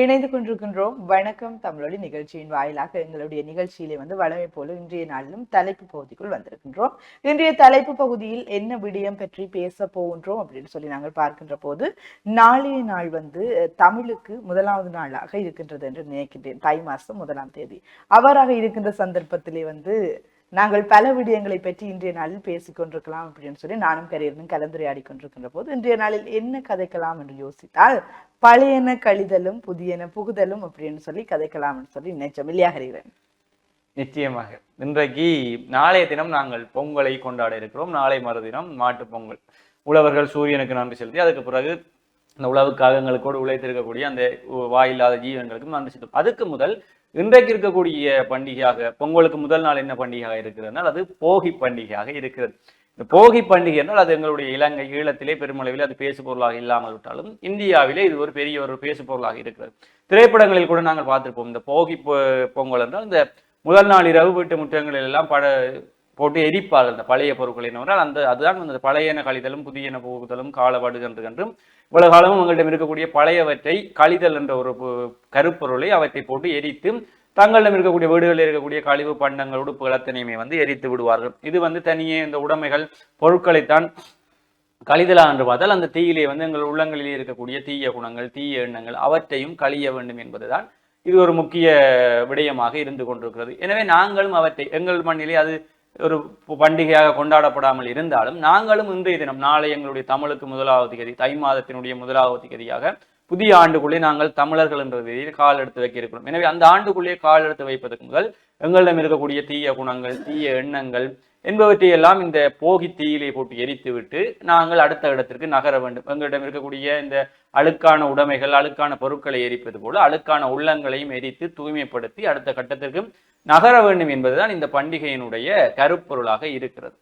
இணைந்து கொண்டிருக்கின்றோம். வணக்கம் தமிழொலி நிகழ்ச்சியின் வாயிலாக எங்களுடைய நிகழ்ச்சியிலே வந்து வளமை போல இன்றைய நாளிலும் தலைப்பு பகுதிக்குள் வந்திருக்கின்றோம். இன்றைய தலைப்பு பகுதியில் என்ன விடயம் பற்றி பேச போகின்றோம் அப்படின்னு சொல்லி நாங்கள் பார்க்கின்ற போது நாளைய நாள் வந்து தமிழுக்கு முதலாவது நாளாக இருக்கின்றது என்று நினைக்கின்றேன். தை மாசம் முதலாம் தேதி. அவராக இருக்கின்ற சந்தர்ப்பத்திலே வந்து நாங்கள் பல விடயங்களை பற்றி இன்றைய நாளில் பேசிக் கொண்டிருக்கலாம் அப்படின்னு சொல்லி நானும் கரையரனும் கலந்துரையாடி கொண்டிருக்கின்ற போது இன்றைய நாளில் என்ன கதைக்கலாம் என்று யோசித்தால் பழையன கழிதலும் புதியன புகுதலும் அப்படின்னு சொல்லி கதைக்கலாம்னு சொல்லி நினைச்சோம் இல்லையா ஹரிவன் நிச்சயமாக. இன்றைக்கு நாளைய தினம் நாங்கள் பொங்கலை கொண்டாட இருக்கிறோம். நாளை மறுதினம் மாட்டுப் பொங்கல். உழவர்கள் சூரியனுக்கு நன்றி செலுத்தி அதுக்கு பிறகு அந்த உழவு காகங்களுக்கோடு உழைத்திருக்கக்கூடிய அந்த வாயில்லாத ஜீவன்களுக்கும் நன்றி செலுத்தும். அதுக்கு முதல் இன்றைக்கு இருக்கக்கூடிய பண்டிகையாக பொங்கலுக்கு முதல் நாள் என்ன பண்டிகையாக இருக்கிறதுனால் அது போகி பண்டிகையாக இருக்கிறது. இந்த போகி பண்டிகை என்றால் அது எங்களுடைய இலங்கை ஈழத்திலே பெருமளவில் அது பேசு பொருளாக இல்லாமல் விட்டாலும் இந்தியாவிலே இது ஒரு பெரிய ஒரு பேசு பொருளாக இருக்கிறது. திரைப்படங்களில் கூட நாங்கள் பார்த்திருப்போம். இந்த போகி பொ- பொங்கல் என்றால் இந்த முதல் நாள் இரவு வீட்டு முற்றங்களில் எல்லாம் பட போட்டு எரிப்பார்கள். அந்த பழைய பொருட்கள் என்னவென்றால் அந்த அதுதான் அந்த பழையன கழிதலும் புதியன புகுதலும் காலவடுகின்ற என்றும் இவ்வளவு காலமும் உங்களிடம் இருக்கக்கூடிய பழையவற்றை கழிதல் என்ற ஒரு கருப்பொருளை அவற்றை போட்டு எரித்து தங்களிடம் இருக்கக்கூடிய வீடுகளில் இருக்கக்கூடிய கழிவு பண்டங்கள் உடுப்புகள் அத்தனையுமே வந்து எரித்து விடுவார்கள். இது வந்து தனியே இந்த உடைமைகள் பொருட்களைத்தான் கழிதலா என்று பார்த்தால் அந்த தீயிலே வந்து எங்கள் உள்ளங்களிலே இருக்கக்கூடிய தீய குணங்கள் தீய எண்ணங்கள் அவற்றையும் கழிய வேண்டும் என்பதுதான் இது ஒரு முக்கிய விடயமாக இருந்து கொண்டிருக்கிறது. எனவே நாங்களும் அவற்றை எங்கள் மண்ணிலே அது ஒரு பண்டிகையாக கொண்டாடப்படாமல் இருந்தாலும் நாங்களும் இன்றைய தினம் நாளை எங்களுடைய தமிழுக்கு முதலாவது கதி தை மாதத்தினுடைய முதலாவது தேதியாக புதிய ஆண்டுக்குள்ளே நாங்கள் தமிழர்கள் என்ற ரீதியில் கால் எடுத்து வைக்க இருக்கிறோம் எனவே அந்த ஆண்டுக்குள்ளே கால் எடுத்து வைப்பதற்கு முதல் எங்களிடம் இருக்கக்கூடிய தீய குணங்கள் தீய எண்ணங்கள் என்பவற்றை எல்லாம் இந்த போகி தீயிலே போட்டு எரித்துவிட்டு நாங்கள் அடுத்த இடத்திற்கு நகர வேண்டும். எங்களிடம் இருக்கக்கூடிய இந்த அழுக்கான உடைமைகள் அழுக்கான பொருட்களை எரிப்பது போல அழுக்கான உள்ளங்களையும் எரித்து தூய்மைப்படுத்தி அடுத்த கட்டத்திற்கு நகர வேண்டும் என்பதுதான் இந்த பண்டிகையினுடைய கருப்பொருளாக இருக்கிறது.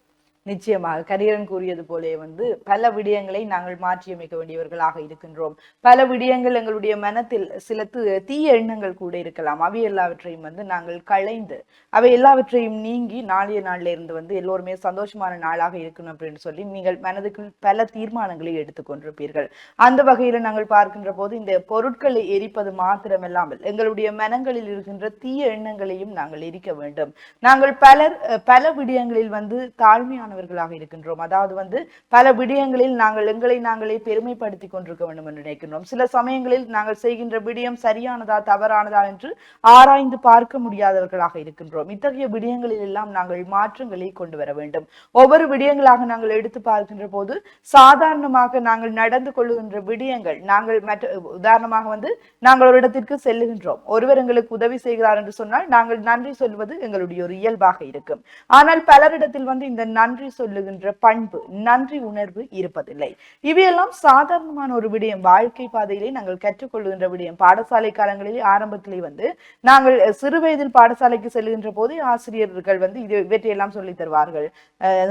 நிச்சயமாக கரியரன் கூறியது போலே வந்து பல விடயங்களை நாங்கள் மாற்றியமைக்க வேண்டியவர்களாக இருக்கின்றோம். பல விடயங்கள் எங்களுடைய மனத்தில் சில தீய எண்ணங்கள் கூட இருக்கலாம். அவை எல்லாவற்றையும் வந்து நாங்கள் களைந்து அவை எல்லாவற்றையும் நீங்கி நாளைய நாள்ல இருந்து வந்து எல்லோருமே சந்தோஷமான நாளாக இருக்கணும் அப்படின்னு சொல்லி நீங்கள் மனதுக்குள் பல தீர்மானங்களை எடுத்துக்கொண்டிருப்பீர்கள் அந்த வகையில நாங்கள் பார்க்கின்ற போது இந்த பொருட்களை எரிப்பது மாத்திரமல்லாமல் எங்களுடைய மனங்களில் இருக்கின்ற தீய எண்ணங்களையும் நாங்கள் எரிக்க வேண்டும். நாங்கள் பலர் பல விடயங்களில் வந்து தாழ்மையான பெருமையானவர்களாக இருக்கின்றோம். அதாவது வந்து பல விடயங்களில் நாங்கள் எங்களை நாங்களே பெருமைப்படுத்தி கொண்டிருக்க வேண்டும் என்று நினைக்கின்றோம். சில சமயங்களில் நாங்கள் செய்கின்ற விடயம் சரியானதா தவறானதா என்று ஆராய்ந்து பார்க்க முடியாதவர்களாக இருக்கின்றோம். இத்தகைய விடயங்களில் எல்லாம் நாங்கள் மாற்றங்களை கொண்டு வர வேண்டும். ஒவ்வொரு விடயங்களாக நாங்கள் எடுத்து பார்க்கின்ற போது சாதாரணமாக நாங்கள் நடந்து கொள்ளுகின்ற விடயங்கள் நாங்கள் மற்ற உதாரணமாக வந்து நாங்கள் ஒரு இடத்திற்கு செல்லுகின்றோம். ஒருவர் எங்களுக்கு உதவி செய்கிறார் என்று சொன்னால் நாங்கள் நன்றி சொல்வது எங்களுடைய ஒரு இயல்பாக இருக்கும். ஆனால் பலரிடத்தில் வந்து இந்த நன்றி நன்றி சொல்லுகின்ற பண்பு நன்றி உணர்வு இருப்பதில்லை. இவையெல்லாம் சாதாரணமான ஒரு விடயம். வாழ்க்கை பாதையிலே நாங்கள் கற்றுக்கொள்ளுகின்ற விடயம். பாடசாலை காலங்களிலே ஆரம்பத்திலே வந்து நாங்கள் சிறு வயதில் பாடசாலைக்கு செல்கின்ற போது ஆசிரியர்கள் வந்து இது இவற்றையெல்லாம் சொல்லி தருவார்கள்.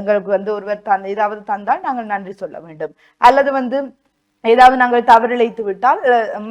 எங்களுக்கு வந்து ஒருவர் தந்த ஏதாவது தந்தால் நாங்கள் நன்றி சொல்ல வேண்டும். அல்லது வந்து ஏதாவது நாங்கள் தவறிழைத்து விட்டால்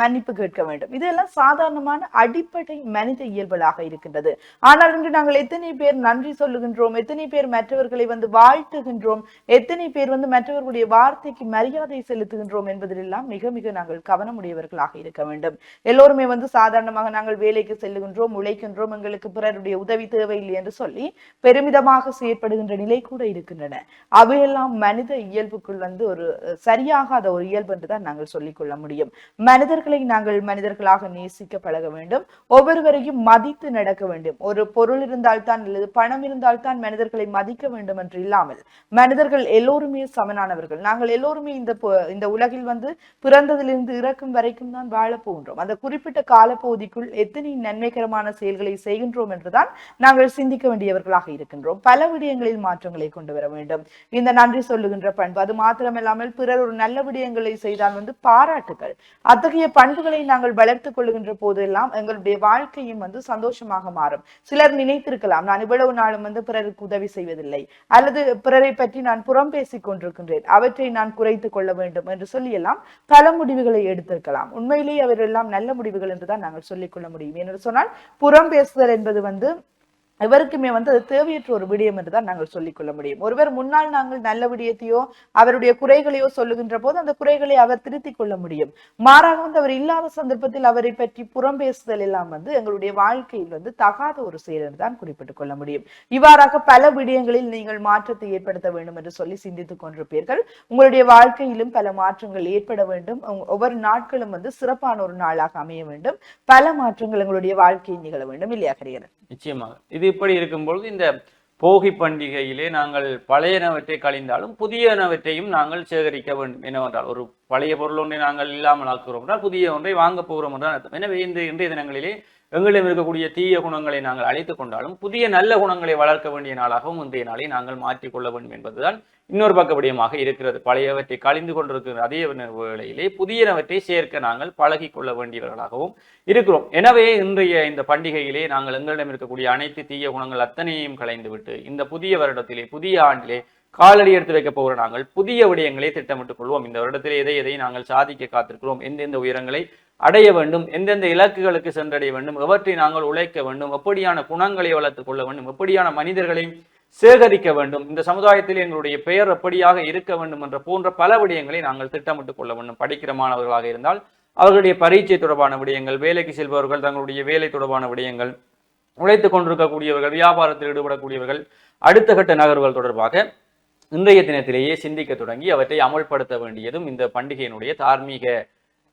மன்னிப்பு கேட்க வேண்டும். இதெல்லாம் சாதாரணமான அடிப்படை மனித இயல்புகளாக இருக்கின்றது. ஆனால் இன்று நாங்கள் எத்தனை பேர் நன்றி சொல்லுகின்றோம் எத்தனை பேர் மற்றவர்களை வந்து வாழ்த்துகின்றோம் எத்தனை பேர் வந்து மற்றவர்களுடைய வார்த்தைக்கு மரியாதை செலுத்துகின்றோம் என்பதிலெல்லாம் மிக மிக நாங்கள் கவனமுடையவர்களாக இருக்க வேண்டும். எல்லோருமே வந்து சாதாரணமாக நாங்கள் வேலைக்கு செல்லுகின்றோம் உழைக்கின்றோம் எங்களுக்கு பிறருடைய உதவி தேவையில்லை என்று சொல்லி பெருமிதமாக செயற்படுகின்ற நிலை கூட இருக்கின்றன. அவையெல்லாம் மனித இயல்புக்குள் வந்து ஒரு சரியாகாத ஒரு இயல்பு என்றுதான் நாங்கள் சொல்லிக் கொள்ள முடியும். மனிதர்களை நாங்கள் மனிதர்களாக நேசிக்க பழக வேண்டும். ஒவ்வொருவரையும் மதித்து நடக்க வேண்டும். ஒரு பொருள் இருந்தால்தான் அல்லது பணம் இருந்தால்தான் மனிதர்களை மதிக்க வேண்டும் என்று இல்லாமல் மனிதர்கள் எல்லோருமே சமனானவர்கள். நாங்கள் எல்லோருமே இந்த இந்த உலகில் வந்து பிறந்ததிலிருந்து இறக்கும் வரைக்கும் தான் வாழப் போகின்றோம். அந்த குறிப்பிட்ட காலப்பகுதிக்குள் எத்தனை நன்மைகரமான செயல்களை செய்கின்றோம் என்றுதான் நாங்கள் சிந்திக்க வேண்டியவர்களாக இருக்கின்றோம். பல விடயங்களில் மாற்றங்களை கொண்டு வர வேண்டும். இந்த நன்றி சொல்லுகின்ற பண்பு அது மாத்திரமில்லாமல் பிறர் ஒரு நல்ல விடயங்களை செய்தால் வந்து பாராட்டுகள். அத்தகைய பண்புகளை நாங்கள் வளர்த்துக் கொள்ளுகின்ற போதெல்லாம் எங்களுடைய வாழ்க்கையும் வந்து சந்தோஷமாக மாறும். சிலர் நினைத்திருக்கலாம் நான் இவ்வளவு நாளும் வந்து பிறருக்கு உதவி செய்வதில்லை அல்லது பிறரை பற்றி நான் புறம் பேசிக் கொண்டிருக்கின்றேன் அவற்றை நான் குறைத்துக் கொள்ள வேண்டும் என்று சொல்லி எல்லாம் பல முடிவுகளை எடுத்திருக்கலாம். உண்மையிலேயே அவரெல்லாம் நல்ல முடிவுகள் என்றுதான் நாங்கள் சொல்லிக் கொள்ள முடியும். என்று சொன்னால் புறம் பேசுதல் என்பது வந்து எவருக்குமே வந்து அது தேவையற்ற ஒரு விடயம் என்று தான் நாங்கள் சொல்லிக்கொள்ள முடியும். ஒருவர் முன்னால் நாங்கள் நல்ல விடயத்தையோ அவருடைய குறைகளையோ சொல்லுகின்ற போது அந்த குறைகளை அவர் திருத்திக் கொள்ள முடியும். மாறாக வந்து அவர் இல்லாத சந்தர்ப்பத்தில் அவரை பற்றி புறம் பேசுதல் எல்லாம் வந்து எங்களுடைய வாழ்க்கையில் வந்து தகாத ஒரு செயல் என்று தான் குறிப்பிட்டுக் கொள்ள முடியும். இவ்வாறாக பல விடயங்களில் நீங்கள் மாற்றத்தை ஏற்படுத்த வேண்டும் என்று சொல்லி சிந்தித்துக் கொண்டிருப்பீர்கள். உங்களுடைய வாழ்க்கையிலும் பல மாற்றங்கள் ஏற்பட வேண்டும். ஒவ்வொரு நாட்களும் வந்து சிறப்பான ஒரு நாளாக அமைய வேண்டும். பல மாற்றங்கள் எங்களுடைய வாழ்க்கையில் நிகழ வேண்டும். இல்லையா கரியர்? நிச்சயமாக. இது இப்படி இருக்கும்பொழுது இந்த போகி பண்டிகையிலே நாங்கள் பழையனவற்றை கழிந்தாலும் புதியனவற்றையும் நாங்கள் சேகரிக்க வேண்டும். என்னவென்றால் ஒரு பழைய பொருள் ஒன்றை நாங்கள் இல்லாமல் ஆக்குகிறோம் என்றால் புதிய ஒன்றை வாங்க போகிறோம் என்றால் அர்த்தம். எனவே இந்த இன்றைய தினங்களிலே எங்களிடம் இருக்கக்கூடிய தீய குணங்களை நாங்கள் அழைத்துக் கொண்டாலும் புதிய நல்ல குணங்களை வளர்க்க வேண்டிய நாளாகவும் இன்றைய நாளை நாங்கள் மாற்றிக்கொள்ள வேண்டும் என்பதுதான் இன்னொரு பக்க விடயமாக இருக்கிறது. பழையவற்றை கழிந்து கொண்டிருக்கிற அதே வேளையிலே புதியனவற்றை சேர்க்க நாங்கள் பழகி கொள்ள வேண்டியவர்களாகவும் இருக்கிறோம். எனவே இன்றைய இந்த பண்டிகையிலே நாங்கள் எங்களிடம் இருக்கக்கூடிய அனைத்து தீய குணங்கள் அத்தனையும் கலைந்துவிட்டு இந்த புதிய வருடத்திலே புதிய ஆண்டிலே காலடி எடுத்து வைக்க போகிற நாங்கள் புதிய விடயங்களை திட்டமிட்டுக் கொள்வோம். இந்த வருடத்தில் எதை எதை நாங்கள் சாதிக்க காத்திருக்கிறோம் எந்தெந்த உயரங்களை அடைய வேண்டும் எந்தெந்த இலக்குகளுக்கு சென்றடைய வேண்டும் எவற்றை நாங்கள் உழைக்க வேண்டும் எப்படியான குணங்களை வளர்த்துக் கொள்ள வேண்டும் எப்படியான மனிதர்களை சேகரிக்க வேண்டும் இந்த சமுதாயத்தில் எங்களுடைய பெயர் எப்படியாக இருக்க வேண்டும் என்ற போன்ற பல விடயங்களை நாங்கள் திட்டமிட்டுக் கொள்ள வேண்டும். படிக்கிற மாணவர்களாக இருந்தால் அவர்களுடைய பரீட்சை தொடர்பான விடயங்கள் வேலைக்கு செல்பவர்கள் தங்களுடைய வேலை தொடர்பான விடயங்கள் உழைத்துக் கொண்டிருக்கக்கூடியவர்கள் வியாபாரத்தில் ஈடுபடக்கூடியவர்கள் அடுத்த கட்ட நகர்வுகள் தொடர்பாக இன்றைய தினத்திலேயே சிந்திக்க தொடங்கி அவற்றை அமல்படுத்த வேண்டியதும் இந்த பண்டிகையினுடைய தார்மீக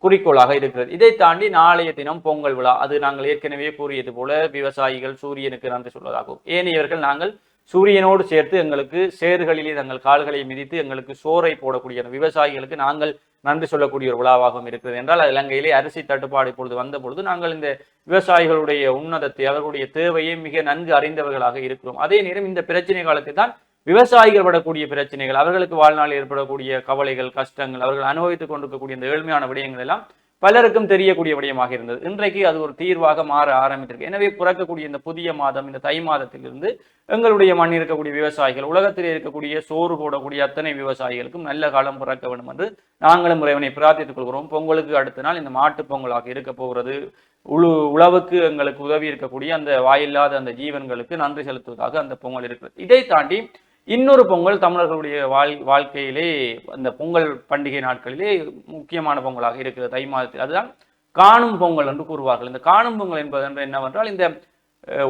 குறிக்கோளாக இருக்கிறது. இதை தாண்டி நாளைய தினம் பொங்கல் விழா அது நாங்கள் ஏற்கனவே கூறியது போல விவசாயிகள் சூரியனுக்கு நன்றி சொல்வதாகும். ஏனையவர்கள் நாங்கள் சூரியனோடு சேர்த்து எங்களுக்கு சேறுகளிலே தங்கள் கால்களை மிதித்து எங்களுக்கு சோறை போடக்கூடிய விவசாயிகளுக்கு நாங்கள் நன்றி சொல்லக்கூடிய ஒரு விழாவாகவும் இருக்கிறது. என்றால் இலங்கையிலே அரிசி தட்டுப்பாடு இப்பொழுது வந்த பொழுது நாங்கள் இந்த விவசாயிகளுடைய உன்னதத்தை அவர்களுடைய தேவையை மிக நன்கு அறிந்தவர்களாக இருக்கிறோம். அதே நேரம் இந்த பிரச்சனை காலத்தில் தான் விவசாயிகள் படக்கூடிய பிரச்சனைகள் அவர்களுக்கு வாழ்நாள் ஏற்படக்கூடிய கவலைகள் கஷ்டங்கள் அவர்கள் அனுபவித்துக் கொண்டிருக்கக்கூடிய இந்த ஏழ்மையான விடயங்கள் எல்லாம் பலருக்கும் தெரியக்கூடிய விடயமாக இருந்தது. இன்றைக்கு அது ஒரு தீர்வாக மாற ஆரம்பித்திருக்கு. எனவே பிறக்கக்கூடிய இந்த புதிய மாதம் இந்த தை மாதத்திலிருந்து எங்களுடைய மண் இருக்கக்கூடிய விவசாயிகள் உலகத்தில் இருக்கக்கூடிய சோறு போடக்கூடிய அத்தனை விவசாயிகளுக்கும் நல்ல காலம் பிறக்க வேண்டும் என்று நாங்களும் இறைவனை பிரார்த்தித்துக் கொள்கிறோம். பொங்கலுக்கு அடுத்த நாள் இந்த மாட்டுப் பொங்கலாக இருக்க போகிறது. உழு உழவுக்கு எங்களுக்கு உதவி இருக்கக்கூடிய அந்த வாயில்லாத அந்த ஜீவன்களுக்கு நன்றி செலுத்துவதாக அந்த பொங்கல் இருக்கிறது. இதை தாண்டி இன்னொரு பொங்கல் தமிழர்களுடைய வாழ் வாழ்க்கையிலே அந்த பொங்கல் பண்டிகை நாட்களிலே முக்கியமான பொங்கலாக இருக்கிறது தை மாதத்தில். அதுதான் காணும் பொங்கல் என்று கூறுவார்கள். இந்த காணும் பொங்கல் என்பது என்று என்னவென்றால் இந்த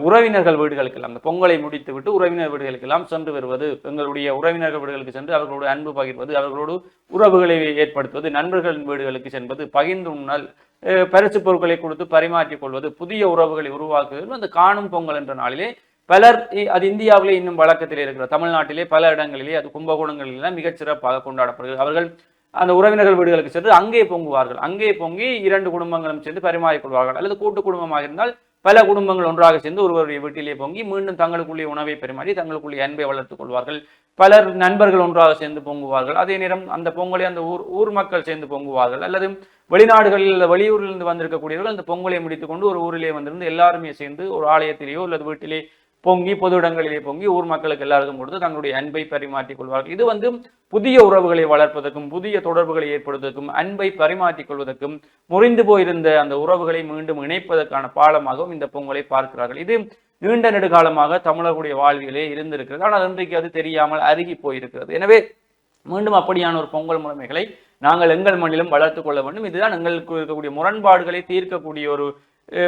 உறவினர்கள் வீடுகளுக்கெல்லாம் இந்த பொங்கலை முடித்துவிட்டு உறவினர் வீடுகளுக்கெல்லாம் சென்று வருவது எங்களுடைய உறவினர்கள் வீடுகளுக்கு சென்று அவர்களோடு அன்பு பகிர்வது அவர்களோடு உறவுகளை ஏற்படுத்துவது நண்பர்களின் வீடுகளுக்கு சென்பது பகிர்ந்து உண்ணல் பரிசு பொருட்களை கொடுத்து பரிமாற்றிக் கொள்வது புதிய உறவுகளை உருவாக்குவது அந்த காணும் பொங்கல் என்ற நாளிலே பலர் அது இந்தியாவிலே இன்னும் வழக்கத்தில் இருக்கிற தமிழ்நாட்டிலே பல இடங்களிலே அது கும்பகோணங்களிலாம் மிகச்சிறப்பாக கொண்டாடப்படுகிறது. அவர்கள் அந்த உறவினர்கள் வீடுகளுக்கு சென்று அங்கே பொங்குவார்கள். அங்கே பொங்கி இரண்டு குடும்பங்களும் சேர்ந்து பரிமாறிக்கொள்வார்கள் அல்லது கூட்டு குடும்பமாக இருந்தால் பல குடும்பங்கள் ஒன்றாக சேர்ந்து ஒருவருடைய வீட்டிலே பொங்கி மீண்டும் தங்களுக்குள்ளே உணவை பரிமாறி தங்களுக்குள்ளே அன்பை வளர்த்துக் கொள்வார்கள். பலர் நண்பர்கள் ஒன்றாக சேர்ந்து பொங்குவார்கள். அதே நேரம் அந்த பொங்கலை அந்த ஊர் ஊர் மக்கள் சேர்ந்து பொங்குவார்கள். அல்லது வெளிநாடுகளில் வெளியூரிலிருந்து வந்திருக்கக்கூடியவர்கள் அந்த பொங்கலை முடித்துக்கொண்டு ஒரு ஊரிலே வந்திருந்து எல்லாருமே சேர்ந்து ஒரு ஆலயத்திலேயோ அல்லது வீட்டிலே பொங்கி பொது இடங்களிலே பொங்கி ஊர் மக்களுக்கு எல்லாருக்கும் கொடுத்து தங்களுடைய அன்பை பரிமாற்றிக் கொள்வார்கள். இது வந்து புதிய உறவுகளை வளர்ப்பதற்கும் புதிய தொடர்புகளை ஏற்படுவதற்கும் அன்பை பரிமாற்றிக் கொள்வதற்கும் முறிந்து போயிருந்த அந்த உறவுகளை மீண்டும் இணைப்பதற்கான பாலமாகவும் இந்த பொங்கலை பார்க்கிறார்கள். இது நீண்ட நெடுகாலமாக தமிழர்களுடைய வாழ்விலே இருந்திருக்கிறது. ஆனால் இன்றைக்கு அது தெரியாமல் அருகி போயிருக்கிறது. எனவே மீண்டும் அப்படியான ஒரு பொங்கல் முறைமைகளை நாங்கள் எங்கள் மண்ணிலும் வளர்த்துக் கொள்ள வேண்டும். இதுதான் எங்களுக்கு இருக்கக்கூடிய முரண்பாடுகளை தீர்க்கக்கூடிய ஒரு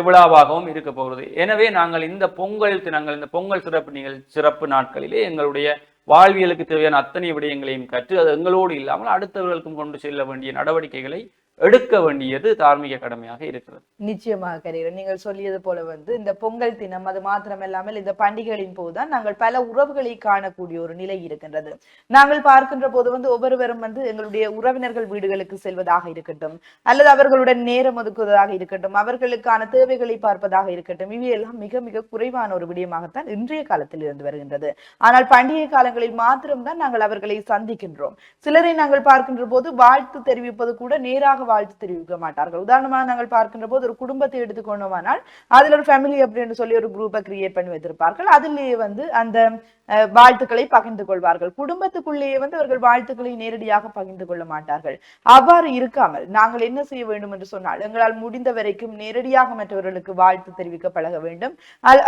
விழாவாகவும் இருக்க போகிறது. எனவே நாங்கள் இந்த பொங்கல் தினங்கள் இந்த பொங்கல் சிறப்பு நிகழ் சிறப்பு நாட்களிலே எங்களுடைய வாழ்வியலுக்கு தேவையான அத்தனை விடயங்களையும் கற்று அது எங்களோடு இல்லாமல் அடுத்தவர்களுக்கும் கொண்டு செல்ல வேண்டிய நடவடிக்கைகளை எடுக்க வேண்டியது தார்மீக கடமையாக இருக்கிறது. நிச்சயமாக கரீரன் நீங்கள் சொல்லியது போல வந்து இந்த பொங்கல் தினம் அது மாத்திரம் இல்லாமல் இந்த பண்டிகைகளின் போதுதான் நாங்கள் பல உறவுகளை காணக்கூடிய ஒரு நிலை இருக்கின்றது. நாங்கள் பார்க்கின்ற போது வந்து ஒவ்வொருவரும் வந்து எங்களுடைய உறவினர்கள் வீடுகளுக்கு செல்வதாக இருக்கட்டும் அல்லது அவர்களுடன் நேரம் ஒதுக்குவதாக இருக்கட்டும் அவர்களுக்கான தேவைகளை பார்ப்பதாக இருக்கட்டும் இவையெல்லாம் மிக மிக குறைவான ஒரு விடயமாகத்தான் இன்றைய காலத்தில் இருந்து வருகின்றது. ஆனால் பண்டிகை காலங்களில் மாத்திரம்தான் நாங்கள் அவர்களை சந்திக்கின்றோம். சிலரை நாங்கள் பார்க்கின்ற போது வாழ்த்து தெரிவிப்பது கூட நேராக வாழ்த்து தெரிவிக்க மாட்டார்கள். உதாரணமாக நாங்கள் பார்க்கின்ற போது ஒரு குடும்பத்தை எடுத்துக்கொண்டோமானால் அதில் ஒரு ஃபேமிலி அப்படின்னு சொல்லி ஒரு குரூப்பை கிரியேட் பண்ணி வைத்திருப்பார்கள். அதிலேயே வந்து அந்த வாழ்த்துக்களை பகிர்ந்து கொள்வார்கள். குடும்பத்துக்குள்ளேயே வந்து அவர்கள் வாழ்த்துக்களை நேரடியாக பகிர்ந்து கொள்ள மாட்டார்கள். அவ்வாறு இருக்காமல் நாங்கள் என்ன செய்ய வேண்டும் என்று சொன்னால் எங்களால் முடிந்த வரைக்கும் நேரடியாக மற்றவர்களுக்கு வாழ்த்து தெரிவிக்க பழக வேண்டும்.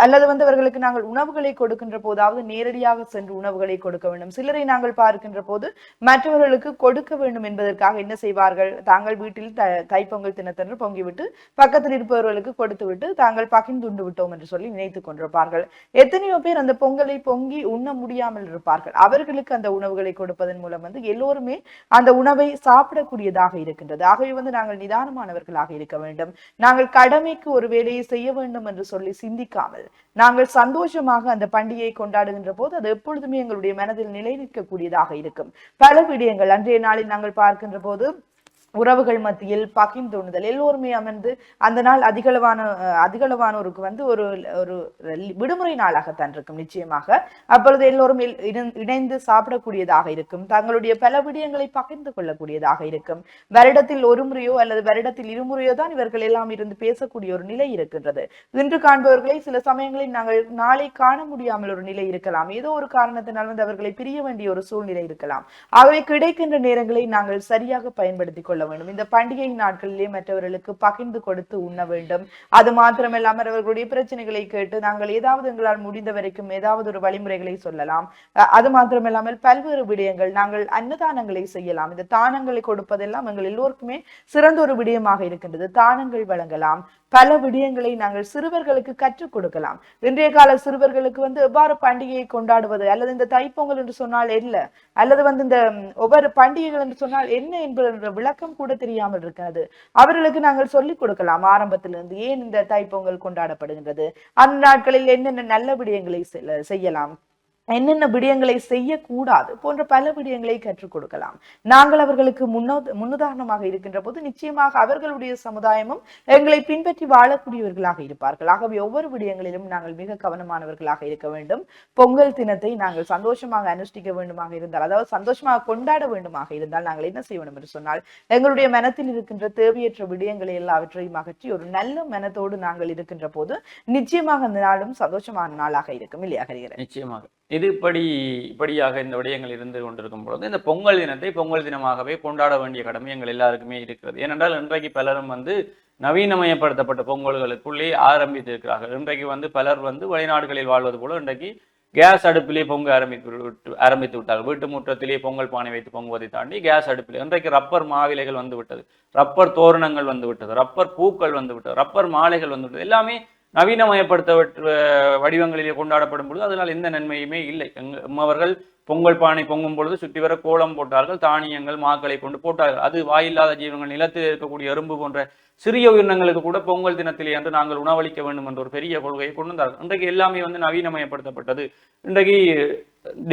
அல்லது வந்து அவர்களுக்கு நாங்கள் உணவுகளை கொடுக்கின்ற போதாவது நேரடியாக சென்று உணவுகளை கொடுக்க வேண்டும். சிலரை நாங்கள் பார்க்கின்ற போது மற்றவர்களுக்கு கொடுக்க வேண்டும் என்பதற்காக என்ன செய்வார்கள்? தாங்கள் வீட்டில் த தைப்பொங்கல் தினத்தன்று பொங்கிவிட்டு பக்கத்தில் இருப்பவர்களுக்கு கொடுத்து விட்டு தாங்கள் பகிர்ந்துண்டு விட்டோம் என்று சொல்லி நினைத்துக் கொண்டிருப்பார்கள். எத்தனையோ பேர் அந்த பொங்கலை பொங்கி உண்ண முடியாமல் இருப்பார்கள். அவர்களுக்கு அந்த உணவுகளை கொடுப்பதன் மூலம் வந்து எல்லோருமே அந்த உணவை சாப்பிடக்கூடியதாக இருக்கின்றது. ஆகவே வந்து நாங்கள் நிதானமானவர்களாக இருக்க வேண்டும். நாங்கள் கடமைக்கு ஒரு வேலையை செய்ய வேண்டும் என்று சொல்லி சிந்திக்காமல் நாங்கள் சந்தோஷமாக அந்த பண்டிகையை கொண்டாடுகின்ற போது அது எப்பொழுதுமே எங்களுடைய மனதில் நிலை நிற்கக்கூடியதாக இருக்கும். பல விடயங்கள். அன்றைய நாளில் நாங்கள் பார்க்கின்ற போது உறவுகள் மத்தியில் பகிர்ந்துண்ணுதல் எல்லோருமே அமர்ந்து அந்த நாள் அதிகளவான அதிகளவானோருக்கு வந்து ஒரு ஒரு விடுமுறை நாளாகத்தான் இருக்கும் நிச்சயமாக. அப்பொழுது எல்லோரும் இணை- இணைந்து சாப்பிடக்கூடியதாக இருக்கும் தங்களுடைய பல விடயங்களை பகிர்ந்து கொள்ளக்கூடியதாக இருக்கும். வருடத்தில் ஒரு முறையோ அல்லது வருடத்தில் இருமுறையோ தான் இவர்கள் எல்லாம் இருந்து பேசக்கூடிய ஒரு நிலை இருக்கின்றது. இன்று காண்பவர்களை சில சமயங்களில் நாங்கள் நாளை காண முடியாமல் ஒரு நிலை இருக்கலாம். ஏதோ ஒரு காரணத்தினால் வந்து அவர்களை பிரிய வேண்டிய ஒரு சூழ்நிலை இருக்கலாம். ஆகவே கிடைக்கின்ற நேரங்களை நாங்கள் சரியாக பயன்படுத்திக் கொள்ள கொள்ள வேண்டும். இந்த பண்டிகை நாட்களிலே மற்றவர்களுக்கு பகிர்ந்து கொடுத்து உண்ண வேண்டும். அது மாத்திரமில்லாமல் அவர்களுடைய பிரச்சனைகளை கேட்டு நாங்கள் ஏதாவது எங்களால் முடிந்த வரைக்கும் ஏதாவது ஒரு வழிமுறைகளை சொல்லலாம். அது மாத்திரமில்லாமல் பல்வேறு விடயங்கள் நாங்கள் அன்னதானங்களை செய்யலாம். இந்த தானங்களை கொடுப்பதெல்லாம் எங்கள் எல்லோருக்குமே சிறந்த ஒரு விடயமாக இருக்கின்றது. தானங்கள் வழங்கலாம். பல விடயங்களை நாங்கள் சிறுவர்களுக்கு கற்றுக் கொடுக்கலாம். இன்றைய கால சிறுவர்களுக்கு வந்து எவ்வாறு பண்டிகையை கொண்டாடுவது? அல்லது இந்த தைப்பொங்கல் என்று சொன்னால் இல்லை அல்லது வந்து இந்த ஒவ்வொரு பண்டிகைகள் என்று சொன்னால் என்ன என்பது விளக்கம் கூட தெரியாமல் இருக்கிறது அவர்களுக்கு நாங்கள் சொல்லிக் கொடுக்கலாம் ஆரம்பத்திலிருந்து ஏன் இந்த தைப்பொங்கல் கொண்டாடப்படுகின்றது? அந்த நாட்களில் என்னென்ன நல்ல விடயங்களை செய்யலாம்? என்னென்ன விடயங்களை செய்யக்கூடாது போன்ற பல விடயங்களை கற்றுக் கொடுக்கலாம். நாங்கள் அவர்களுக்கு முன்னோ முன்னுதாரணமாக இருக்கின்ற போது நிச்சயமாக அவர்களுடைய சமுதாயமும் எங்களை பின்பற்றி வாழக்கூடியவர்களாக இருப்பார்கள். ஆகவே ஒவ்வொரு விடயங்களிலும் நாங்கள் மிக கவனமானவர்களாக இருக்க வேண்டும். பொங்கல் தினத்தை நாங்கள் சந்தோஷமாக அனுஷ்டிக்க வேண்டுமாக இருந்தால் அதாவது சந்தோஷமாக கொண்டாட வேண்டுமாக இருந்தால் நாங்கள் என்ன செய்ய வேண்டும் என்று சொன்னால் எங்களுடைய மனத்தில் இருக்கின்ற தேவையற்ற விடயங்களை எல்லாவற்றையும் அகற்றி ஒரு நல்ல மனத்தோடு நாங்கள் இருக்கின்ற போது நிச்சயமாக அந்த நாளும் சந்தோஷமான நாளாக இருக்கும். இல்லையா நிச்சயமாக. இது இப்படி இப்படியாக இந்த விடயங்கள் இருந்து கொண்டிருக்கும் பொழுது இந்த பொங்கல் தினத்தை பொங்கல் தினமாகவே கொண்டாட வேண்டிய கடமை எங்கள் எல்லாருக்குமே இருக்கிறது. ஏனென்றால் இன்றைக்கு பலரும் வந்து நவீனமயப்படுத்தப்பட்ட பொங்கல்களுக்குள்ளே ஆரம்பித்து இருக்கிறார்கள் இன்றைக்கு வந்து பலர் வந்து வெளிநாடுகளில் வாழ்வது போல இன்றைக்கு கேஸ் அடுப்பிலே பொங்க ஆரம்பித்து விட்டு ஆரம்பித்து விட்டார்கள். வீட்டு முற்றத்திலே பொங்கல் பானை வைத்து பொங்குவதை தாண்டி கேஸ் அடுப்பில் இன்றைக்கு ரப்பர் மாவிலைகள் வந்து விட்டது. ரப்பர் தோரணங்கள் வந்து விட்டது. ரப்பர் பூக்கள் வந்து விட்டது. ரப்பர் மாலைகள் வந்து விட்டது. எல்லாமே நவீனமயப்படுத்தப்பட்ட வடிவங்களிலே கொண்டாடப்படும் பொழுது அதனால் எந்த நன்மையுமே இல்லை. அவர்கள் பொங்கல் பானை பொங்கும் பொழுது சுற்றி வர கோலம் போட்டார்கள் தானியங்கள் மாக்களை கொண்டு போட்டார்கள். அது வாயில்லாத ஜீவங்கள் நிலத்தில் இருக்கக்கூடிய எறும்பு போன்ற சிறிய உயிரினங்களுக்கு கூட பொங்கல் தினத்திலே என்று நாங்கள் உணவளிக்க வேண்டும் என்ற ஒரு பெரிய கொள்கையை கொண்டு வந்தார்கள். இன்றைக்கு எல்லாமே வந்து நவீனமயப்படுத்தப்பட்டது. இன்றைக்கு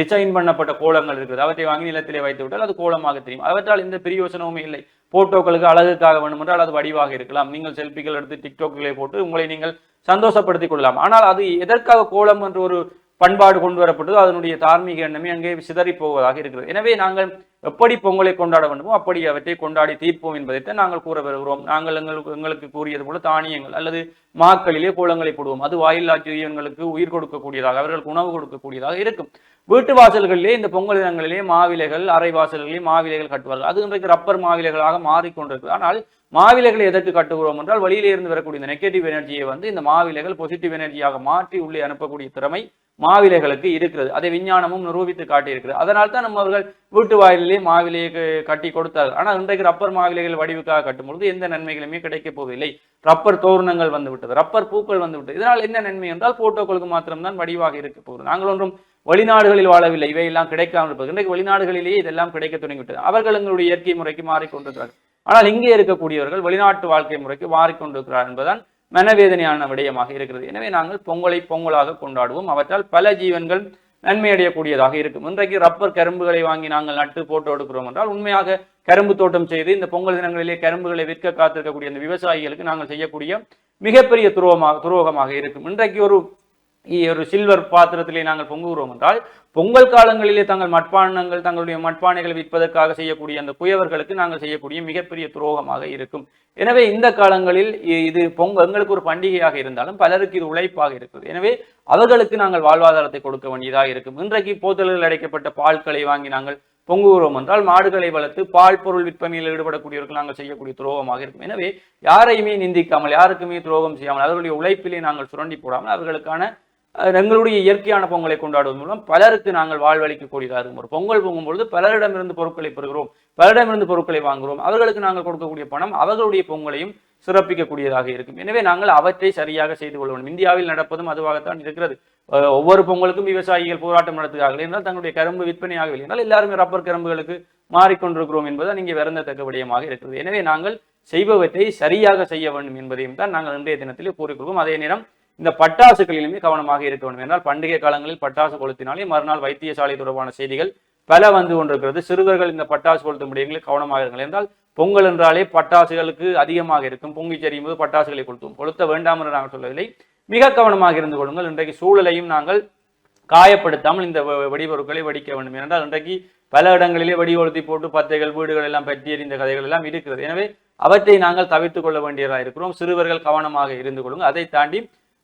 டிசைன் பண்ணப்பட்ட கோலங்கள் இருக்குது. அவற்றை வாங்கி நிலத்திலே வைத்து விட்டால் அது கோலமாக தெரியும். அவற்றால் எந்த பிரயோசனமுமே இல்லை. போட்டோக்களுக்கு அழகுக்காக வேண்டும் என்றால் அது வடிவாக இருக்கலாம். நீங்கள் செல்ஃபிகள் எடுத்து டிக்டாக்களை போட்டு உங்களை நீங்கள் சந்தோஷப்படுத்திக் கொள்ளலாம். ஆனால் அது எதற்காக கோலம் என்ற ஒரு பண்பாடு கொண்டு வரப்பட்டதோ அதனுடைய தார்மீக எண்ணமே அங்கே சிதறி போவதாக இருக்கிறது. எனவே நாங்கள் எப்படி பொங்கலை கொண்டாட வேண்டுமோ அப்படி அவற்றை கொண்டாடி தீர்ப்போம் என்பதைத்தான் நாங்கள் கூற வருகிறோம் நாங்கள் எங்களுக்கு எங்களுக்கு கூறியது போல தானியங்கள் அல்லது மாக்களிலே கோலங்களை போடுவோம். அது வாயில்லா ஜீவன்களுக்கு உயிர் கொடுக்கக்கூடியதாக அவர்களுக்கு உணவு கொடுக்கக்கூடியதாக இருக்கும். வீட்டு வாசல்களிலே இந்த பொங்கல் தினங்களிலே மாவிலைகள் அரை வாசல்களிலே மாவிலைகள் கட்டுவார்கள். அது இன்றைக்கு ரப்பர் மாவிலைகளாக மாறிக்கொண்டிருக்கு ஆனால் மாவிலைகளை எதற்கு கட்டுகிறோம் என்றால் வெளியிலே இருந்து வரக்கூடிய இந்த நெகட்டிவ் எனர்ஜியை வந்து இந்த மாவிலைகள் பாசிட்டிவ் எனர்ஜியாக மாற்றி உள்ளே அனுப்பக்கூடிய திறமை மாவிலைகளுக்கு இருக்கிறது. அதை விஞ்ஞானமும் நிரூபித்து காட்டியிருக்கிறது. அதனால் தான் நம்ம அவர்கள் வீட்டு வாயிலே மாவிலையை கட்டி கொடுத்தார்கள். ஆனால் இன்றைக்கு ரப்பர் மாவிலைகள் வடிவுக்காக கட்டும் பொழுது எந்த நன்மைகளுமே கிடைக்கப் போவதில்லை. ரப்பர் தோரணங்கள் வந்துவிட்டது ரப்பர் பூக்கள் வந்துவிட்டது இதனால் என்ன நன்மை என்றால் போட்டோக்களுக்கு மாத்திரம்தான் வடிவாக இருக்க போகிறது நாங்கள் ஒன்றும் வெளிநாடுகளில் வாழவில்லை. இவையெல்லாம் கிடைக்காமல் இருப்பது. இன்றைக்கு வெளிநாடுகளிலேயே இதெல்லாம் கிடைக்க தொடங்கிவிட்டது. அவர்கள் எங்களுடைய இயற்கை முறைக்கு மாறிக்கொண்டிருக்கிறார்கள். ஆனால் இங்கே இருக்கக்கூடியவர்கள் வெளிநாட்டு வாழ்க்கை முறைக்கு மாறிக்கொண்டிருக்கிறார் என்பதுதான் மனவேதனையான விடயமாக இருக்கிறது. எனவே நாங்கள் பொங்கலை பொங்கலாக கொண்டாடுவோம். அவற்றால் பல ஜீவன்கள் நன்மை அடையக்கூடியதாக இருக்கும். இன்றைக்கு ரப்பர் கரும்புகளை வாங்கி நாங்கள் நட்டு போட்டோ எடுக்கிறோம் என்றால் உண்மையாக கரும்பு தோட்டம் செய்து இந்த பொங்கல் தினங்களிலே கரும்புகளை விற்க காத்திருக்கக்கூடிய இந்த விவசாயிகளுக்கு நாங்கள் செய்யக்கூடிய மிகப்பெரிய துரோகமாக துரோகமாக இருக்கும். இன்றைக்கு ஒரு ஒரு சில்வர் பாத்திரத்திலே நாங்கள் பொங்குகிறோம் என்றால் பொங்கல் காலங்களிலே தங்கள் மட்பாண்டங்கள் தங்களுடைய மட்பானைகளை விற்பதற்காக செய்யக்கூடிய அந்த குயவர்களுக்கு நாங்கள் செய்யக்கூடிய மிகப்பெரிய துரோகமாக இருக்கும். எனவே இந்த காலங்களில் இது பொங்க எங்களுக்கு ஒரு பண்டிகையாக இருந்தாலும் பலருக்கு இது உழைப்பாக இருக்குது எனவே அவர்களுக்கு நாங்கள் வாழ்வாதாரத்தை கொடுக்க வேண்டியதாக இருக்கும். இன்றைக்கு போத்தல்கள் அடைக்கப்பட்ட பால்களை வாங்கி நாங்கள் பொங்குகிறோம் என்றால் மாடுகளை வளர்த்து பால் பொருள் விற்பனையில் ஈடுபடக்கூடியவர்கள் நாங்கள் செய்யக்கூடிய துரோகமாக இருக்கும். எனவே யாரையுமே நிந்திக்காமல் யாருக்குமே துரோகம் செய்யாமல் அவர்களுடைய உழைப்பிலே நாங்கள் சுரண்டி போடாமல் அவர்களுக்கான எங்களுடைய இயற்கையான பொங்கலை கொண்டாடுவதன் மூலம் பலருக்கு நாங்கள் வாழ்வளிக்கக்கூடியதாக இருக்கும் ஒரு பொங்கல் பொங்கும் பொழுது பலரிடமிருந்து பொருட்களை பெறுகிறோம் பலரிடமிருந்து பொருட்களை வாங்குகிறோம். அவர்களுக்கு நாங்கள் கொடுக்கக்கூடிய பணம் அவர்களுடைய பொங்கலையும் சிறப்பிக்கக்கூடியதாக இருக்கும். எனவே நாங்கள் அவற்றை சரியாக செய்து கொள்ள வேண்டும். இந்தியாவில் நடப்பதும் அதுவாகத்தான் இருக்கிறது. ஒவ்வொரு பொங்கலுக்கும் விவசாயிகள் போராட்டம் நடத்துகிறார்கள் என்றால் தங்களுடைய கரும்பு விற்பனையாகவில்லை என்றால் எல்லாருமே ரப்பர் கரும்புகளுக்கு மாறிக்கொண்டிருக்கிறோம் என்பது இங்கே வருந்தத்தக்க விடயமாக இருக்கிறது. எனவே நாங்கள் செய்பவற்றை சரியாக செய்ய வேண்டும் என்பதையும் தான் நாங்கள் இன்றைய தினத்திலே கூறிக்கொள்வோம் அதே நேரம் இந்த பட்டாசுகளிலுமே கவனமாக இருக்க வேண்டும். என்றால் பண்டிகை காலங்களில் பட்டாசு கொளுத்தினாலே மறுநாள் வைத்தியசாலை தொடர்பான செய்திகள் பல வந்து கொண்டிருக்கிறது. சிறுவர்கள் இந்த பட்டாசு கொளுத்தும் விடயங்களில் கவனமாக இருங்கள். என்றால் பொங்கல் என்றாலே பட்டாசுகளுக்கு அதிகமாக இருக்கும். பொங்கி செறியும் போது பட்டாசுகளை கொளுத்தும் கொளுத்த வேண்டாம் என்று நாங்கள் சொல்லவில்லை. மிக கவனமாக இருந்து கொள்ளுங்கள். இன்றைக்கு சூழலையும் நாங்கள் காயப்படுத்தாமல் இந்த வெடிபொருட்களை வெடிக்க வேண்டும். என்றால் இன்றைக்கு பல இடங்களிலே வெடி கொளுத்தி போட்டு பத்தைகள் வீடுகள் எல்லாம் பற்றி எறிந்த கதைகள் எல்லாம் இருக்கிறது. எனவே அவற்றை நாங்கள் தவிர்த்து கொள்ள வேண்டியதாக இருக்கிறோம். சிறுவர்கள் கவனமாக இருந்து கொள்ளுங்கள். அதை தாண்டி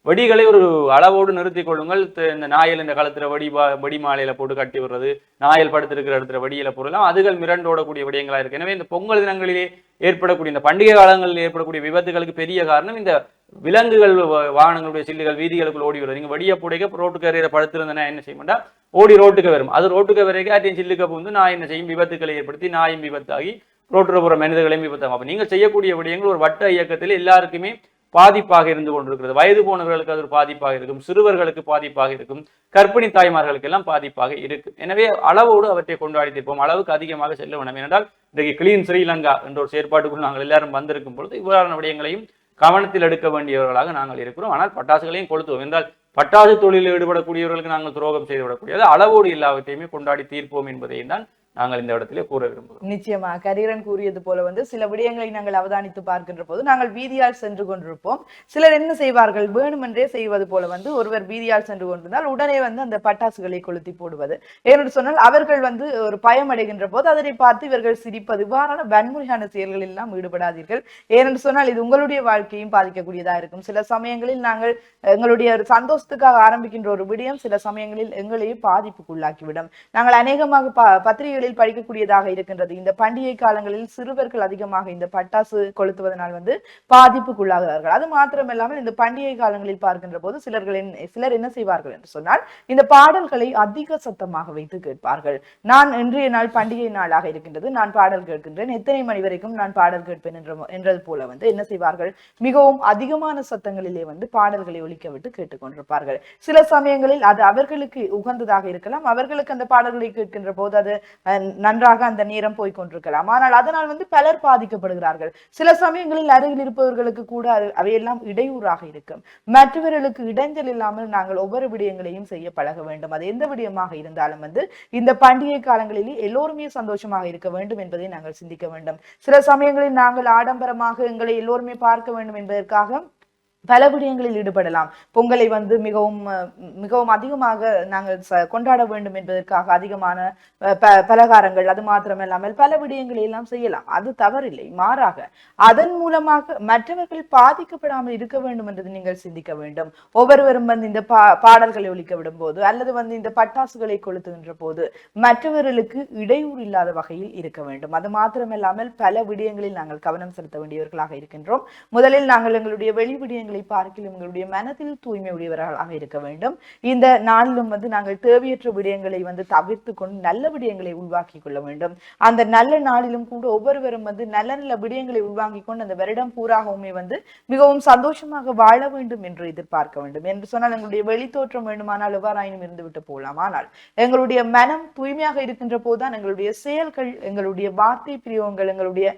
வெடிகளை ஒரு அளவோடு நிறுத்தி கொள்ளுங்கள். இந்த நாயல் இந்த காலத்துல வடி வடி மாலையில போட்டு கட்டி விடுறது நாயல் படுத்திருக்கிற இடத்துல வடியில போடலாம் அதுகள் மிரண்டோடக்கூடிய விடயங்களா இருக்கு. எனவே இந்த பொங்கல் தினங்களிலே ஏற்படக்கூடிய இந்த பண்டிகை காலங்களில் ஏற்படக்கூடிய விபத்துகளுக்கு பெரிய காரணம் இந்த விலங்குகள் வ- வாகனங்களுடைய சில்லுகள் வீதிகளுக்குள் ஓடி வருது. நீங்க வடியை புடைக்க ரோட்டுக்கு அறையில படுத்திருந்தனா என்ன செய்ய மாட்டா ஓடி ரோட்டுக்கு வரும். அது ரோட்டுக்கு வரைக்கும் அத்தையும் சில்லுக்கு வந்து நான் என்ன செய்யும்? விபத்துக்களை ஏற்படுத்தி நாயும் விபத்தாகி ரோட்டுல போற மனிதர்களையும் விபத்தாகும். அப்ப நீங்கள் செய்யக்கூடிய விடயங்கள் ஒரு வட்ட இயக்கத்தில் எல்லாருக்குமே பாதிப்பாக இருந்து கொண்டிருக்கிறது. வயது போனவர்களுக்கு அது ஒரு பாதிப்பாக இருக்கும். சிறுவர்களுக்கு பாதிப்பாக இருக்கும். கர்ப்பிணி தாய்மார்களுக்கு எல்லாம் பாதிப்பாக இருக்கு. எனவே அளவோடு அவற்றை கொண்டாடி தீர்ப்போம். அளவுக்கு அதிகமாக செல்ல வேண்டும். ஏனென்றால் இன்றைக்கு கிளீன் ஸ்ரீலங்கா என்ற ஒரு செயற்பாட்டுக்குள் நாங்கள் எல்லாரும் வந்திருக்கும் பொழுது இவ்வாறான விடயங்களையும் கவனத்தில் எடுக்க வேண்டியவர்களாக நாங்கள் இருக்கிறோம். ஆனால் பட்டாசுகளையும் கொளுத்துவோம். என்றால் பட்டாசு தொழிலில் ஈடுபடக்கூடியவர்களுக்கு நாங்கள் துரோகம் செய்துவிடக்கூடியது அளவோடு எல்லாவற்றையுமே கொண்டாடி தீர்ப்போம் என்பதையும் தான் நாங்கள் இந்த இடத்திலே கூற விரும்புகிறோம். நிச்சயமா கரீரன் கூறியது போல வந்து சில விடயங்களை நாங்கள் அவதானித்து பார்க்கின்ற போது நாங்கள் வீதியால் சென்று கொண்டிருப்போம். சிலர் என்ன செய்வார்கள்? வேணுமென்றே செய்வது போல வந்து ஒருவர் வீதியால் சென்று கொண்டிருந்தால் உடனே வந்து அந்த பட்டாசுகளை கொளுத்தி போடுவது. ஏனென்று சொன்னால் அவர்கள் வந்து ஒரு பயம் அடைகின்ற போது அதனை பார்த்து இவர்கள் சிரிப்பது. இவ்வாறான வன்முறையான செயல்களில் எல்லாம் ஈடுபடாதீர்கள். ஏனென்று சொன்னால் இது உங்களுடைய வாழ்க்கையும் பாதிக்கக்கூடியதா இருக்கும். சில சமயங்களில் நாங்கள் எங்களுடைய ஒரு சந்தோஷத்துக்காக ஆரம்பிக்கின்ற ஒரு விடயம் சில சமயங்களில் எங்களையும் பாதிப்புக்குள்ளாக்கிவிடும். நாங்கள் அநேகமாக பத்திரிகை பள்ளிகளில் படிக்கக்கூடியதாக இருக்கின்றது. இந்த பண்டிகை காலங்களில் சிறுவர்கள் அதிகமாக இந்த பட்டாசு கொளுத்துவதனால் வந்து பாதிப்புக்குள்ளாகிறார்கள். அது மாத்திரமில்லாமல் இந்த பண்டிகை காலங்களில் பார்க்கின்ற போது சிலர்களின் சிலர் என்ன செய்வார்கள் என்று சொன்னால் இந்த பாடல்களை அதிக சத்தமாக வைத்து கேட்பார்கள். நான் இன்றைய நாள் பண்டிகை நாளாக இருக்கின்றது. நான் பாடல் கேட்கின்றேன். எத்தனை மணி வரைக்கும் நான் பாடல் கேட்பேன் என்ற என்றது போல வந்து என்ன செய்வார்கள்? மிகவும் அதிகமான சத்தங்களிலே வந்து பாடல்களை ஒழிக்க விட்டு கேட்டுக்கொண்டிருப்பார்கள். சில சமயங்களில் அது அவர்களுக்கு உகந்ததாக இருக்கலாம். அவர்களுக்கு அந்த பாடல்களை கேட்கின்ற போது அது நன்றாக அந்த நேரம் போய் கொண்டிருக்கலாம். ஆனால் அதனால் வந்து பலர் பாதிக்கப்படுகிறார்கள். சில சமயங்களில் அருகில் இருப்பவர்களுக்கு கூட அது அவையெல்லாம் இடையூறாக இருக்கும். மற்றவர்களுக்கு இடைஞ்சல் இல்லாமல் நாங்கள் ஒவ்வொரு விடயங்களையும் செய்ய பழக வேண்டும். அது எந்த விடயமாக இருந்தாலும் வந்து இந்த பண்டிகை காலங்களில் எல்லோருமே சந்தோஷமாக இருக்க வேண்டும் என்பதை நாங்கள் சிந்திக்க வேண்டும். சில சமயங்களில் நாங்கள் ஆடம்பரமாக எங்களை எல்லோருமே பார்க்க வேண்டும் என்பதற்காக பல விடயங்களில் ஈடுபடலாம். பொங்கலை வந்து மிகவும் மிகவும் அதிகமாக நாங்கள் கொண்டாட வேண்டும் என்பதற்காக அதிகமான பலகாரங்கள் அது மாத்திரமில்லாமல் பல விடயங்களை எல்லாம் செய்யலாம். அது தவறில்லை. மாறாக அதன் மூலமாக மற்றவர்கள் பாதிக்கப்படாமல் இருக்க வேண்டும் என்று நீங்கள் சிந்திக்க வேண்டும். ஒவ்வொருவரும் வந்து இந்த பா பாடல்களை ஒழிக்க விடும் போது அல்லது வந்து இந்த பட்டாசுகளை கொளுத்துகின்ற போது மற்றவர்களுக்கு இடையூறு இல்லாத வகையில் இருக்க வேண்டும். அது மாத்திரமில்லாமல் பல விடயங்களில் நாங்கள் கவனம் செலுத்த வேண்டியவர்களாக இருக்கின்றோம். முதலில் நாங்கள் எங்களுடைய வெளி விடயங்கள் பார்க்கிலும் எங்களுடைய மனதில் தூய்மை உடையவர்களாக இருக்க வேண்டும். இந்த நாளிலும் வந்து நாங்கள் தேவையற்ற விடயங்களை வந்து தவிர்த்து கொண்டு நல்ல விடயங்களை உள்வாக்கி கொள்ள வேண்டும். அந்த நல்ல நாளிலும் கூட ஒவ்வொருவரும் வந்து நல்ல நல்ல விடயங்களை உள்வாங்கி கொண்டு அந்த வருடம் பூராகவுமே வந்து மிகவும் சந்தோஷமாக வாழ வேண்டும் என்று எதிர்பார்க்க வேண்டும். என்று சொன்னால் எங்களுடைய வெளித்தோற்றம் வேண்டுமானால் எவ்வாறாயினும் இருந்துவிட்டு போகலாம். ஆனால் எங்களுடைய மனம் தூய்மையாக இருக்கின்ற போதுதான் எங்களுடைய செயல்கள் எங்களுடைய வார்த்தை பிரியோகங்கள் எங்களுடைய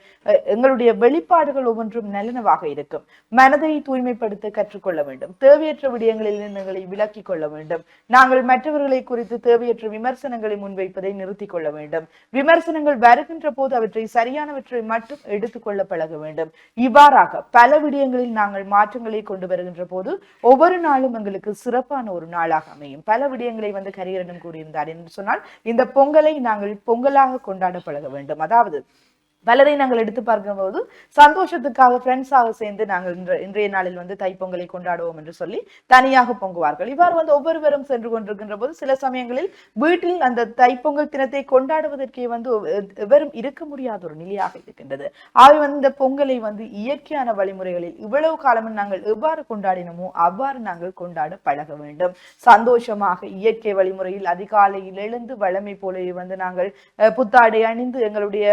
எங்களுடைய வெளிப்பாடுகள் ஒவ்வொன்றும் நல்லனவாக இருக்கும். மனதை தூய்மைப்படுத்த பயன்படுத்த கற்றுக்கொள்ள வேண்டும். தேவையற்ற விடயங்களில் எங்களை விலக்கிக் கொள்ள வேண்டும். நாங்கள் மற்றவர்களை குறித்து தேவையற்ற விமர்சனங்களை முன்வைப்பதை நிறுத்திக் கொள்ள வேண்டும். விமர்சனங்கள் வருகின்ற போது அவற்றை சரியானவற்றை மட்டும் எடுத்துக்கொள்ள பழக வேண்டும். இவ்வாறாக பல விடயங்களில் நாங்கள் மாற்றங்களை கொண்டு வருகின்ற போது ஒவ்வொரு நாளும் எங்களுக்கு சிறப்பான ஒரு நாளாக அமையும். பல விடயங்களை வந்து கரியரனும் கூறியிருந்தார் என்று சொன்னால் இந்த பொங்கலை நாங்கள் பொங்கலாக கொண்டாட பழக வேண்டும். அதாவது பலரை நாங்கள் எடுத்து பார்க்கும்போது சந்தோஷத்துக்காக ஃப்ரெண்ட்ஸாக சேர்ந்து நாங்கள் இன்றைய நாளில் வந்து தைப்பொங்கலை கொண்டாடுவோம் என்று சொல்லி தனியாக பொங்குவார்கள். இவ்வாறு வந்து ஒவ்வொருவரும் சென்று கொண்டிருக்கின்ற போது சில சமயங்களில் வீட்டில் அந்த தைப்பொங்கல் தினத்தை கொண்டாடுவதற்கே வந்து வெறும் இருக்க முடியாத ஒரு நிலையாக இருக்கின்றது. ஆகவே வந்து இந்த பொங்கலை வந்து இயற்கையான வழிமுறைகளில் இவ்வளவு காலமும் நாங்கள் எவ்வாறு கொண்டாடினோமோ அவ்வாறு நாங்கள் கொண்டாட பழக வேண்டும். சந்தோஷமாக இயற்கை வழிமுறையில் அதிகாலையில் எழுந்து வழமை போலவே வந்து நாங்கள் புத்தாடை அணிந்து எங்களுடைய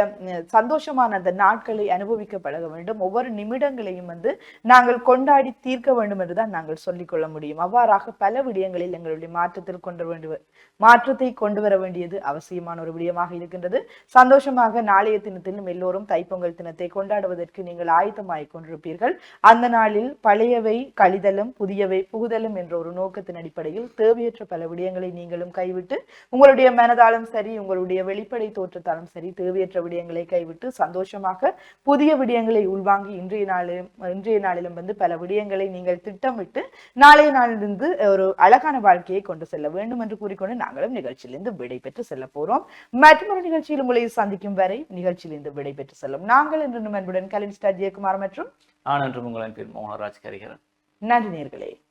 சந்தோஷ சந்தோஷமான அந்த நாட்களை அனுபவிக்க பழக வேண்டும். ஒவ்வொரு நிமிடங்களையும் வந்து நாங்கள் கொண்டாடி தீர்க்க வேண்டும் என்றுதான் நாங்கள் சொல்லிக்கொள்ள முடியும். அவ்வாறாக பல விடயங்களில் எங்களுடைய மாற்றத்தில் கொண்டு வேண்டிய மாற்றத்தை கொண்டு வர வேண்டியது அவசியமான ஒரு விடயமாக இருக்கின்றது. சந்தோஷமாக நாளைய தினத்திலும் எல்லோரும் தைப்பொங்கல் தினத்தை கொண்டாடுவதற்கு நீங்கள் ஆயத்தமாகிக் கொண்டிருப்பீர்கள். அந்த நாளில் பழையவை கழிதலும் புதியவை புகுதலும் என்ற ஒரு நோக்கத்தின் அடிப்படையில் தேவையற்ற பல விடயங்களை நீங்களும் கைவிட்டு உங்களுடைய மனதாலும் சரி உங்களுடைய வெளிப்படை தோற்றத்தாலும் சரி தேவையற்ற விடயங்களை கைவிட்டு சந்தோஷமாக புதிய விடயங்களை உள்வாங்கி இன்றைய நாளிலும் இன்றைய நாளிலும் வந்து பல விடயங்களை நீங்கள் திட்டமிட்டு நாளைய நாளிலிருந்து ஒரு அழகான வாழ்க்கையை கொண்டு செல்ல வேண்டும் என்று கூறிக்கொண்டு நாங்களும் நிகழ்ச்சியிலிருந்து விடை பெற்று செல்ல போறோம். மற்றொரு நிகழ்ச்சியில் உங்களை சந்திக்கும் வரை நிகழ்ச்சியிலிருந்து விடை பெற்று செல்லும் நாங்கள் என்று அன்புடன் கலின் ஸ்டார் ஜெயக்குமார் மற்றும் நான் என்று உங்களின் பேர் மோகனராஜ் கரிகரன். நன்றி நேர்களே.